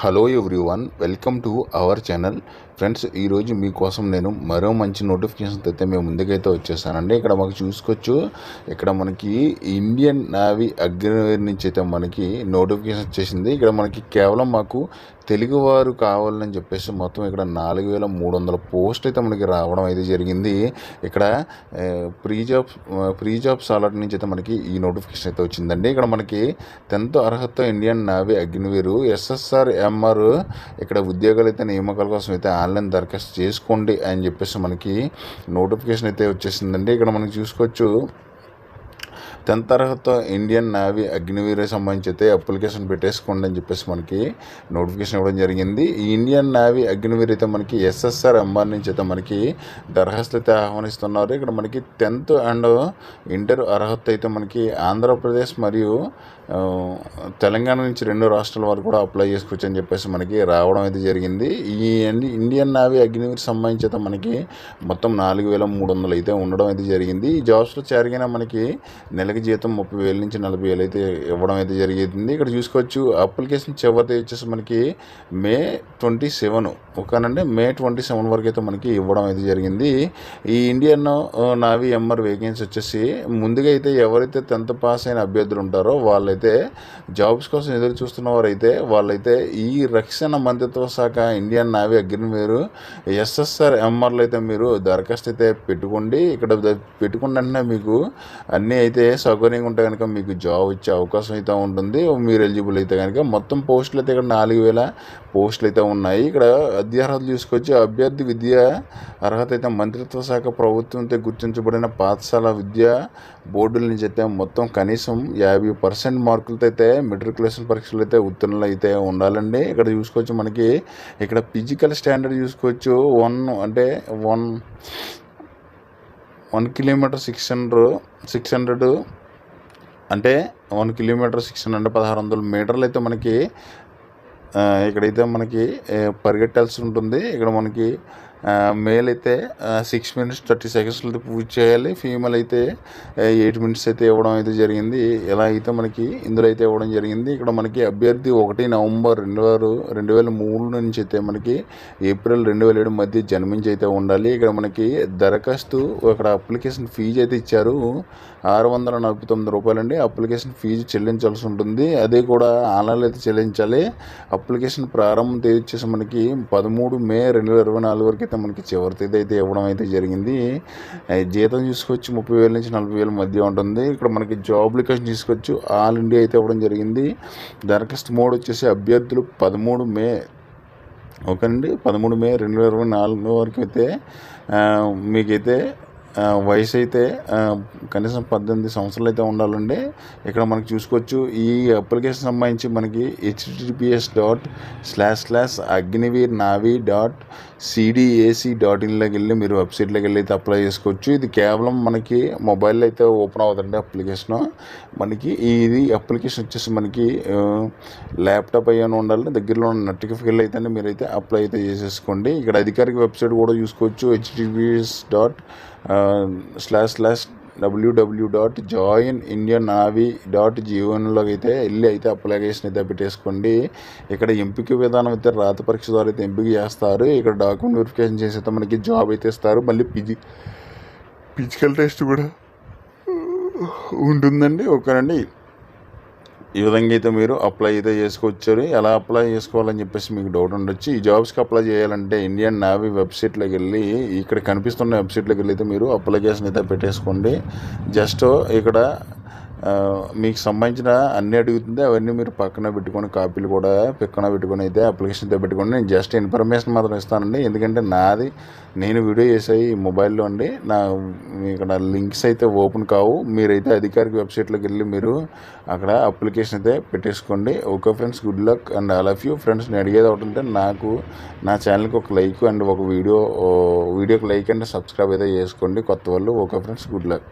hello everyone welcome to our channel. Friends ఈరోజు మీకోసం నేను మరో మంచి నోటిఫికేషన్ అయితే మేము ముందుకైతే వచ్చేసానండి. ఇక్కడ మాకు చూసుకోవచ్చు ఇక్కడ మనకి ఇండియన్ నావీ అగ్నివేర్ నుంచి అయితే మనకి నోటిఫికేషన్ వచ్చేసింది. ఇక్కడ మనకి కేవలం మాకు తెలుగువారు కావాలని చెప్పేసి మొత్తం ఇక్కడ నాలుగు వేల మూడు వందల పోస్ట్ అయితే మనకి రావడం అయితే జరిగింది. ఇక్కడ ప్రీ జాబ్ ప్రీ జాబ్స్ సాలట్ నుంచి అయితే మనకి ఈ నోటిఫికేషన్ అయితే వచ్చిందండి. ఇక్కడ మనకి టెన్త్ అర్హత Indian navy Agniveer SSR MR ఇక్కడ ఉద్యోగాలు అయితే నియామకాల కోసం అయితే ఆన్లైన్ దరఖాస్తు చేసుకోండి అని చెప్పేసి మనకి నోటిఫికేషన్ అయితే వచ్చేసిందండి. ఇక్కడ మనం చూసుకోవచ్చు టెన్త్ తర్వాత ఇండియన్ నావీ అగ్నివీర్ సంబంధించి అయితే అప్లికేషన్ పెట్టేసుకోండి అని చెప్పేసి మనకి నోటిఫికేషన్ ఇవ్వడం జరిగింది. ఈ ఇండియన్ నావీ అగ్నివీర్ అయితే మనకి ఎస్ఎస్ఆర్ ఎంఆర్ నుంచి అయితే మనకి దరఖాస్తులు అయితే ఆహ్వానిస్తున్నారు. ఇక్కడ మనకి టెన్త్ అండ్ ఇంటర్ అర్హత అయితే మనకి ఆంధ్రప్రదేశ్ మరియు తెలంగాణ నుంచి రెండు రాష్ట్రాల వారు కూడా అప్లై చేసుకోవచ్చు అని చెప్పేసి మనకి రావడం అయితే జరిగింది. ఈ ఇండియన్ నావీ అగ్నివీర్ సంబంధించి అయితే మనకి మొత్తం నాలుగు వేల మూడు వందలు అయితే ఉండడం అయితే జరిగింది. ఈ జాబ్స్లో చేరిగిన మనకి నెల నెలకి జీతం ముప్పై వేల నుంచి నలభై వేలు అయితే ఇవ్వడం అయితే జరిగింది. ఇక్కడ చూసుకోవచ్చు అప్లికేషన్ చివరి వచ్చేసి మనకి మే ట్వంటీ సెవెన్. ఓకేనండి? మే ట్వంటీ సెవెన్ వరకు అయితే మనకి ఇవ్వడం అయితే జరిగింది. ఈ ఇండియన్ నావి నావీ ఎంఆర్ వేకెన్సీ వచ్చేసి ముందుగా అయితే ఎవరైతే టెన్త్ పాస్ అయిన అభ్యర్థులు ఉంటారో వాళ్ళైతే జాబ్స్ కోసం ఎదురు చూస్తున్న వారైతే వాళ్ళైతే ఈ రక్షణ మంత్రిత్వ శాఖ ఇండియన్ నావీ అగ్నివేరు ఎస్ఎస్ఆర్ ఎంఆర్లో అయితే మీరు దరఖాస్తు అయితే పెట్టుకోండి. ఇక్కడ పెట్టుకున్న వెంటనే మీకు అన్నీ అయితే సౌకర్యంగా ఉంటే కనుక మీకు జాబ్ ఇచ్చే అవకాశం అయితే ఉంటుంది. మీరు ఎలిజిబుల్ అయితే కనుక మొత్తం పోస్టులు అయితే ఇక్కడ నాలుగు వేల పోస్టులు అయితే ఉన్నాయి. ఇక్కడ అధ్యార్హతలు చూసుకొచ్చి అభ్యర్థి విద్య అర్హత అయితే మంత్రిత్వ శాఖ ప్రభుత్వంతో గుర్తించబడిన పాఠశాల విద్యా బోర్డుల నుంచి అయితే మొత్తం కనీసం యాభై పర్సెంట్ మార్కులతో అయితే మెట్రికులేషన్ పరీక్షలు అయితే ఉత్తీర్ణులు అయితే ఉండాలండి. ఇక్కడ చూసుకోవచ్చు మనకి ఇక్కడ ఫిజికల్ స్టాండర్డ్ చూసుకోవచ్చు. వన్ అంటే one one kilometre six hundred six hundred అంటే వన్ కిలోమీటర్ సిక్స్ హండ్రెడ్ పదహారు వందల మీటర్లు అయితే మనకి ఇక్కడైతే మనకి పరిగెట్టాల్సి ఉంటుంది. ఇక్కడ మనకి మేల్ అయితే సిక్స్ మినిట్స్ థర్టీ సెకండ్స్లో పూజ చేయాలి. ఫీమేల్ అయితే ఎయిట్ మినిట్స్ అయితే ఇవ్వడం అయితే జరిగింది. ఇలా అయితే మనకి ఇందులో అయితే ఇవ్వడం జరిగింది. ఇక్కడ మనకి అభ్యర్థి ఒకటి నవంబర్ రెండు వేల రెండు వేల మూడు నుంచి అయితే మనకి ఏప్రిల్ రెండు వేల ఏడు మధ్య జన్మించి అయితే ఉండాలి. ఇక్కడ మనకి దరఖాస్తు ఇక్కడ అప్లికేషన్ ఫీజు అయితే ఇచ్చారు. ఆరు వందల నలభై తొమ్మిది రూపాయలండి. అప్లికేషన్ ఫీజు చెల్లించాల్సి ఉంటుంది. అదే కూడా ఆన్లైన్లో అయితే చెల్లించాలి. అప్లికేషన్ ప్రారంభం తేదీ వచ్చేసి మనకి పదమూడు మే రెండు వేల ఇరవై నాలుగు వరకు అయితే మనకి చివరి అయితే ఇవ్వడం అయితే జరిగింది. జీతం తీసుకొచ్చి ముప్పై వేల నుంచి నలభై వేల మధ్య ఉంటుంది. ఇక్కడ మనకి జాబ్ అప్లికేషన్ తీసుకొచ్చి ఆల్ ఇండియా అయితే ఇవ్వడం జరిగింది. దరఖాస్తు మోడ్ వచ్చేసి అభ్యర్థులు పదమూడు మే ఓకేనండి? పదమూడు మే రెండు వేల ఇరవై నాలుగు వరకు అయితే మీకైతే వయసు అయితే కనీసం పద్దెనిమిది సంవత్సరాలు అయితే ఉండాలండి. ఇక్కడ మనకి చూసుకోవచ్చు ఈ అప్లికేషన్ సంబంధించి మనకి HTTPS dot slash slash Agniveer navy dot CDAC dot ఇన్లోకి వెళ్ళి మీరు వెబ్సైట్లోకి వెళ్ళి అయితే అప్లై చేసుకోవచ్చు. ఇది కేవలం మనకి మొబైల్లో అయితే ఓపెన్ అవుతుందండి అప్లికేషన్ మనకి ఇది అప్లికేషన్ వచ్చేసి మనకి ల్యాప్టాప్ అయ్యాను ఉండాలి దగ్గరలో ఉన్న నోటిఫికేషన్ అయితే మీరైతే అప్లై అయితే చేసేసుకోండి. ఇక్కడ అధికారిక వెబ్సైట్ కూడా చూసుకోవచ్చు HTTPS dot slash slash WWW dot join Indian navy dot జీవన్లోకి అయితే వెళ్ళి అయితే అప్లికేషన్ అయితే పెట్టేసుకోండి. ఇక్కడ ఎంపిక విధానం అయితే రాత పరీక్ష ద్వారా అయితే ఎంపిక చేస్తారు. ఇక్కడ డాక్యుమెంట్ వెరిఫికేషన్ చేసి అయితే మనకి జాబ్ అయితే ఇస్తారు. మళ్ళీ పిజి ఫిజికల్ టెస్ట్ కూడా ఉంటుందండి. ఓకేనండి. ఈ విధంగా అయితే మీరు అప్లై అయితే చేసుకోవచ్చు ఎలా అప్లై చేసుకోవాలని చెప్పేసి మీకు డౌట్ ఉండొచ్చు. ఈ జాబ్స్కి అప్లై చేయాలంటే ఇండియన్ నావీ వెబ్సైట్లోకి వెళ్ళి ఇక్కడ కనిపిస్తున్న వెబ్సైట్లోకి వెళ్ళి అయితే మీరు అప్లికేషన్ అయితే పెట్టేసుకోండి. జస్ట్ ఇక్కడ మీకు సంబంధించిన అన్ని అడుగుతుంది అవన్నీ మీరు పక్కన పెట్టుకొని కాపీలు కూడా పక్కన పెట్టుకొని అయితే అప్లికేషన్ అయితే పెట్టుకొని నేను జస్ట్ ఇన్ఫర్మేషన్ మాత్రం ఇస్తానండి. ఎందుకంటే నాది నేను వీడియో చేసాయి ఈ మొబైల్లో అండి నా ఇక్కడ లింక్స్ అయితే ఓపెన్ కావు. మీరైతే అధికారిక వెబ్సైట్లోకి వెళ్ళి మీరు అక్కడ అప్లికేషన్ అయితే పెట్టేసుకోండి. Okay friends good luck and all of you. Friends నేను అడిగేది ఒకటి ఉంటే నాకు నా ఛానల్కి ఒక లైక్ అండ్ ఒక వీడియో వీడియోకి లైక్ అండ్ సబ్స్క్రైబ్ అయితే చేసుకోండి. కొత్త వాళ్ళు ఓకే ఫ్రెండ్స్ గుడ్ లక్.